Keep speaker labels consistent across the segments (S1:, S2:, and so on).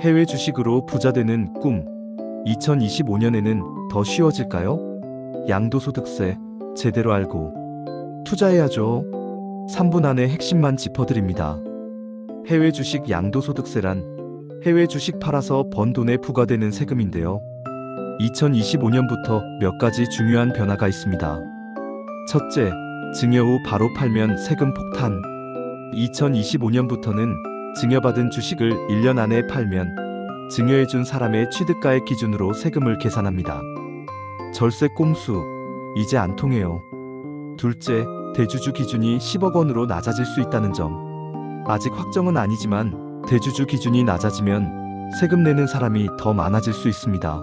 S1: 해외 주식으로 부자 되는 꿈. 2025년에는 더 쉬워질까요? 양도소득세 제대로 알고 투자해야죠. 3분 안에 핵심만 짚어드립니다. 해외 주식 양도소득세란 해외 주식 팔아서 번 돈에 부과되는 세금인데요. 2025년부터 몇 가지 중요한 변화가 있습니다. 첫째, 증여 후 바로 팔면 세금 폭탄. 2025년부터는 증여받은 주식을 1년 안에 팔면 증여해준 사람의 취득가액 기준으로 세금을 계산합니다. 절세 꼼수, 이제 안 통해요. 둘째, 대주주 기준이 10억 원으로 낮아질 수 있다는 점. 아직 확정은 아니지만 대주주 기준이 낮아지면 세금 내는 사람이 더 많아질 수 있습니다.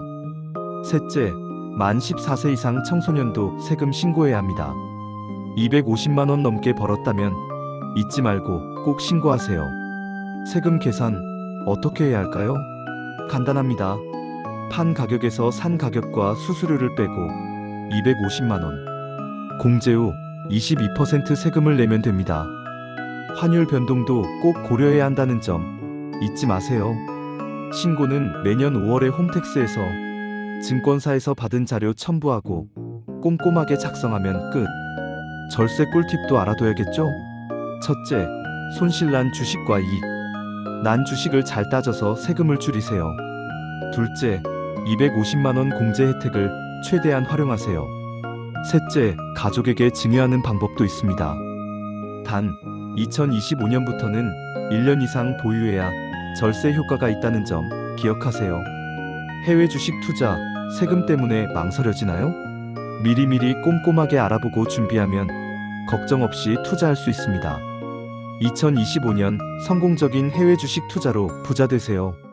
S1: 셋째, 만 14세 이상 청소년도 세금 신고해야 합니다. 250만 원 넘게 벌었다면 잊지 말고 꼭 신고하세요. 세금 계산 어떻게 해야 할까요? 간단합니다. 판 가격에서 산 가격과 수수료를 빼고 250만 원. 공제 후 22% 세금을 내면 됩니다. 환율 변동도 꼭 고려해야 한다는 점 잊지 마세요. 신고는 매년 5월에 홈택스에서 증권사에서 받은 자료 첨부하고 꼼꼼하게 작성하면 끝. 절세 꿀팁도 알아둬야겠죠? 첫째, 손실난 주식과 이익. 난 주식을 잘 따져서 세금을 줄이세요. 둘째, 250만원 공제 혜택을 최대한 활용하세요. 셋째, 가족에게 증여하는 방법도 있습니다. 단, 2025년부터는 1년 이상 보유해야 절세 효과가 있다는 점 기억하세요. 해외 주식 투자, 세금 때문에 망설여지나요? 미리미리 꼼꼼하게 알아보고 준비하면 걱정 없이 투자할 수 있습니다. 2025년 성공적인 해외 주식 투자로 부자 되세요.